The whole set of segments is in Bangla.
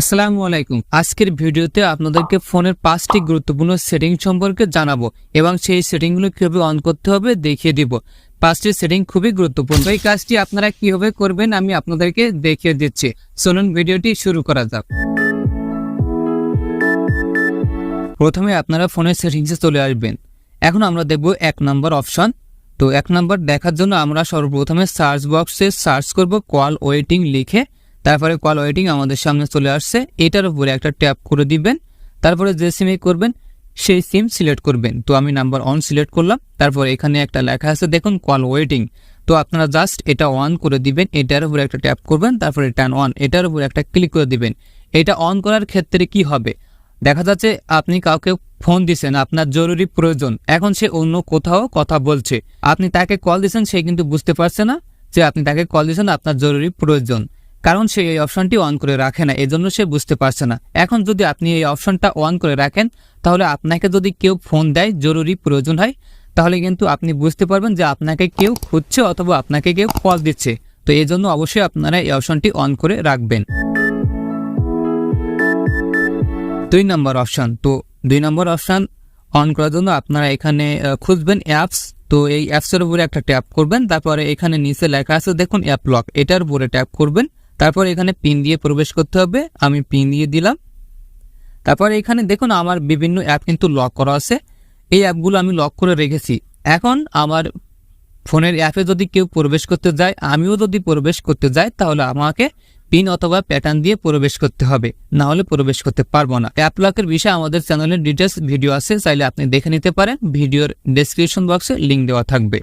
আসসালামু আলাইকুম। আজকের ভিডিওতে আপনাদেরকে ফোনের পাঁচটি গুরুত্বপূর্ণ সেটিং সম্পর্কে জানাব এবং সেই সেটিংগুলো কীভাবে অন করতে হবে দেখিয়ে দিব। পাঁচটি সেটিং খুবই গুরুত্বপূর্ণ। এই কাজটি আপনারা কীভাবে করবেন আমি আপনাদেরকে দেখিয়ে দিচ্ছি। চলুন ভিডিওটি শুরু করা যাক। প্রথমে আপনারা ফোনের সেটিংসে চলে আসবেন। এখন আমরা দেখব এক নম্বর অপশন। তো এক নম্বর দেখার জন্য আমরা সর্বপ্রথমে সার্চ বক্সে সার্চ করব কল ওয়েটিং লিখে। তারপরে কল ওয়েটিং আমাদের সামনে চলে আসছে। এটার উপরে একটা ট্যাপ করে দিবেন। তারপরে যে সিমে করবেন, সেই সিম সিলেক্ট করবেন। তো আমি নাম্বার অন সিলেক্ট করলাম। তারপর এখানে একটা লেখা আছে, দেখুন কল ওয়েটিং তো আপনারা জাস্ট এটা অন করে দিবেন। এটার উপরে একটা ট্যাপ করবেন, তারপরে টার্ন অন এটার উপরে একটা ক্লিক করে দিবেন। এটা অন করার ক্ষেত্রে কি হবে? দেখা যাচ্ছে আপনি কাউকে ফোন দিছেন, আপনার জরুরি প্রয়োজন। এখন সে অন্য কোথাও কথা বলছে। আপনি তাকে কল দিছেন, সে কিন্তু বুঝতে পারছে না যে আপনি তাকে কল দিয়েছেন আপনার জরুরি প্রয়োজন। কারণ সে এই অপশনটি অন করে রাখে না, এজন্য সে বুঝতে পারছে না। এখন যদি আপনি এই অপশনটা অন করে রাখেন, তাহলে আপনাকে যদি কেউ ফোন দেয়, জরুরি প্রয়োজন হয়, তাহলে কিন্তু আপনি বুঝতে পারবেন যে আপনাকে কেউ খুঁজছে অথবা আপনাকে কেউ কল দিচ্ছে। তো এই জন্য অবশ্যই আপনারা এই অপশনটি অন করে রাখবেন। দুই নম্বর অপশন, তো দুই নম্বর অপশন অন করার জন্য আপনারা এখানে খুঁজবেন অ্যাপস তো এই অ্যাপসের উপরে একটা ট্যাপ করবেন, তারপরে এখানে নিচে লেখা আছে, দেখুন অ্যাপ লক এটার উপরে ট্যাপ করবেন। তারপর এখানে পিন দিয়ে প্রবেশ করতে হবে, আমি পিন দিয়ে দিলাম। তারপর এখানে দেখুন আমার বিভিন্ন অ্যাপ কিন্তু লক করা আছে। এই অ্যাপগুলো আমি লক করে রেখেছি। এখন আমার ফোনের অ্যাপে যদি কেউ প্রবেশ করতে যায়, আমিও যদি প্রবেশ করতে যাই, তাহলে আমাকে পিন অথবা প্যাটার্ন দিয়ে প্রবেশ করতে হবে। না হলে প্রবেশ করতে পারব না। অ্যাপ লকের বিষয়ে আমাদের চ্যানেলের ডিটেলস ভিডিও আছে, চাইলে আপনি দেখে নিতে পারেন। ভিডিওর ডেসক্রিপশন বক্সে লিঙ্ক দেওয়া থাকবে।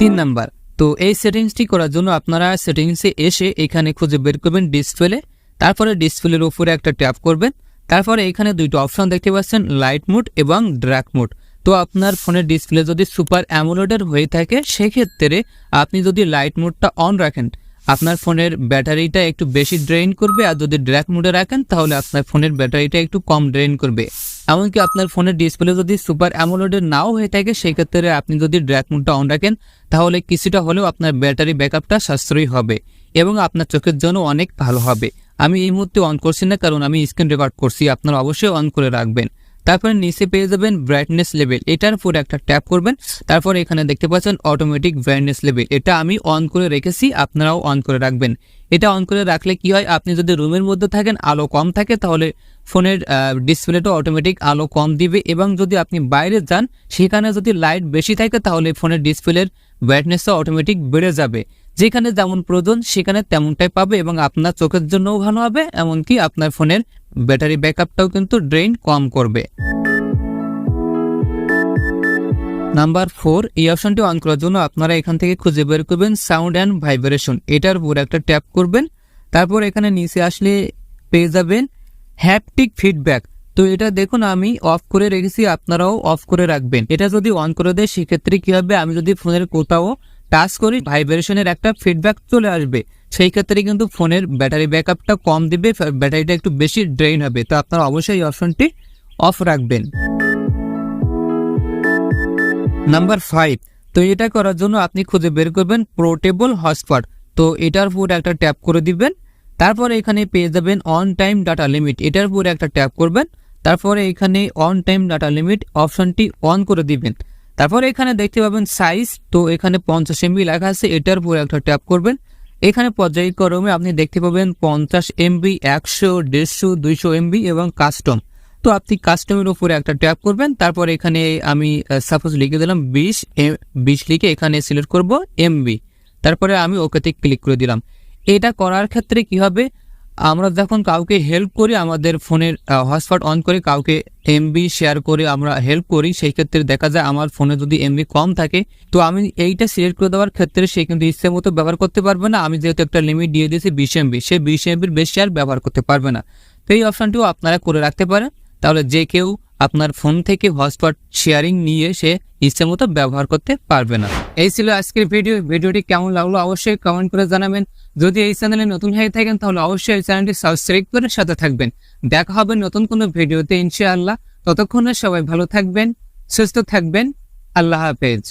তিন নাম্বার তো এই সেটিংসটি করার জন্য আপনারা সেটিংসে এসে এখানে খুঁজে বের করবেন ডিসপ্লে তারপরে ডিসপ্লের উপরে একটা ট্যাপ করবেন। তারপরে এখানে দুইটা অপশন দেখতে পাচ্ছেন লাইট মোড এবং ড্র্যাক মোড তো আপনার ফোনের ডিসপ্লে যদি সুপার অ্যামোলেডের হয়ে থাকে, সেক্ষেত্রে আপনি যদি লাইট মোডটা অন রাখেন, আপনার ফোনের ব্যাটারিটা একটু বেশি ড্রেন করবে। আর যদি ড্র্যাক মোডে রাখেন, তাহলে আপনার ফোনের ব্যাটারিটা একটু কম ড্রেন করবে। এমনকি আপনার ফোনের ডিসপ্লে যদি সুপার অ্যামোলেডের নাও হয়ে থাকে সেই ক্ষেত্রে আপনি যদি ড্র্যাক মোডটা অন রাখেন, তাহলে কিছুটা হলেও আপনার ব্যাটারি ব্যাকআপটা সাশ্রয়ী হবে এবং আপনার চোখের জন্য অনেক ভালো হবে। আমি এই মুহূর্তে অন করছি না, কারণ আমি স্ক্রিন রেকর্ড করছি। আপনারা অবশ্যই অন করে রাখবেন। তারপরে নিচে পেয়ে যাবেন ব্রাইটনেস লেভেল এটার উপর একটা ট্যাপ করবেন, তারপর এখানে দেখতে পাচ্ছেন অটোমেটিক ব্রাইটনেস লেভেল এটা আমি অন করে রেখেছি, আপনারাও অন করে রাখবেন। এটা অন করে রাখলে কি হয়, আপনি যদি রুমের মধ্যে থাকেন, আলো কম থাকে, তাহলে ফোনের ডিসপ্লেটা অটোমেটিক আলো কম দিবে এবং যদি আপনি বাইরে যান, সেখানে যদি লাইট বেশি থাকে, তাহলে ফোনের ডিসপ্লের ব্রাইটনেসটা অটোমেটিক বেড়ে যাবে। যেখানে যেমন প্রয়োজন, সেখানে তেমনটাই পাবে এবং আপনার চোখের জন্যও ভালো হবে, এমনকি আপনার ফোনের ব্যাটারি ব্যাকআপটাও কিন্তু ড্রেন কম করবে। নাম্বার ফোর, এই অপশনটি অন করার জন্য আপনারা এখান থেকে খুঁজে বের করবেন সাউন্ড অ্যান্ড ভাইব্রেশন এটার উপর একটা ট্যাপ করবেন, তারপর এখানে নিচে আসলে পেয়ে যাবেন হ্যাপটিক ফিডব্যাক তো এটা দেখুন, আমি অফ করে রেখেছি, আপনারাও অফ করে রাখবেন। এটা যদি অন করে দেয়, সেক্ষেত্রে কি হবে? আমি যদি ফোনের কোথাও টাচ করি ভাইব্রেশনের একটা ফিডব্যাক চলে আসবে। সেই ক্ষেত্রে কিন্তু ফোনের ব্যাটারি ব্যাকআপটা কম দিবে ব্যাটারিটা একটু বেশি ড্রেন হবে। তো আপনারা অবশ্যই এই অপশনটি অফ রাখবেন। নাম্বার ফাইভ, তো এটা করার জন্য আপনি খুঁজে বের করবেন পোর্টেবল হটস্পট। তো এটার উপর একটা ট্যাপ করে দিবেন। তারপরে এখানে পেয়ে যাবেন অন টাইম ডাটা লিমিট। এটার উপরে একটা ট্যাপ করবেন। তারপরে এখানে অন টাইম ডাটা লিমিট অপশনটি অন করে দিবেন। তারপরে এখানে দেখতে পাবেন সাইজ, তো এখানে পঞ্চাশ এমবি লেখা আছে, এটার উপরে একটা ট্যাপ করবেন। এখানে পর্যায়ক্রমে আপনি দেখতে পাবেন পঞ্চাশ এমবি, একশো, দেড়শো, দুইশো এমবি এবং কাস্টম। তো আপনি কাস্টমের উপরে একটা ট্যাপ করবেন, তারপর এখানে আমি সাপোজ লিখে দিলাম বিশ বিশ লিখে এখানে সিলেক্ট করব এমবি। তারপরে আমি ওকেতে ক্লিক করে দিলাম। এটা করার ক্ষেত্রে কি হবে? আমরা যখন কাউকে হেল্প করি, আমাদের ফোনের হটস্পট অন করে কাউকে এমবি শেয়ার করে আমরা হেল্প করি, সেই ক্ষেত্রে দেখা যায় আমার ফোনে যদি এমবি কম থাকে, তো আমি এইটা সিলেক্ট করে দেওয়ার ক্ষেত্রে সে কিন্তু ইচ্ছে মতো ব্যবহার করতে পারবে না। আমি যেহেতু একটা লিমিট দিয়ে দিয়েছি বিশ এমবি সে বিশ এমবির বেশি আর ব্যবহার করতে পারবে না। তো এই অপশানটিও আপনারা করে রাখতে পারেন। তাহলে যে কেউ আপনার ফোন থেকে হটস্পট শেয়ারিং নিয়ে সে ইচ্ছে মতো ব্যবহার করতে পারবে না। এই ছিল আজকের ভিডিও। ভিডিওটি কেমন লাগল অবশ্যই কমেন্ট করে জানাবেন। যদি এই চ্যানেলে নতুন হয়ে থাকেন, তাহলে অবশ্যই এই চ্যানেলটি সাবস্ক্রাইব করে সাথে থাকবেন। দেখা হবে নতুন কোনো ভিডিওতে, ইনশাআল্লাহ। ততক্ষণে সবাই ভালো থাকবেন, সুস্থ থাকবেন। আল্লাহ হাফেজ।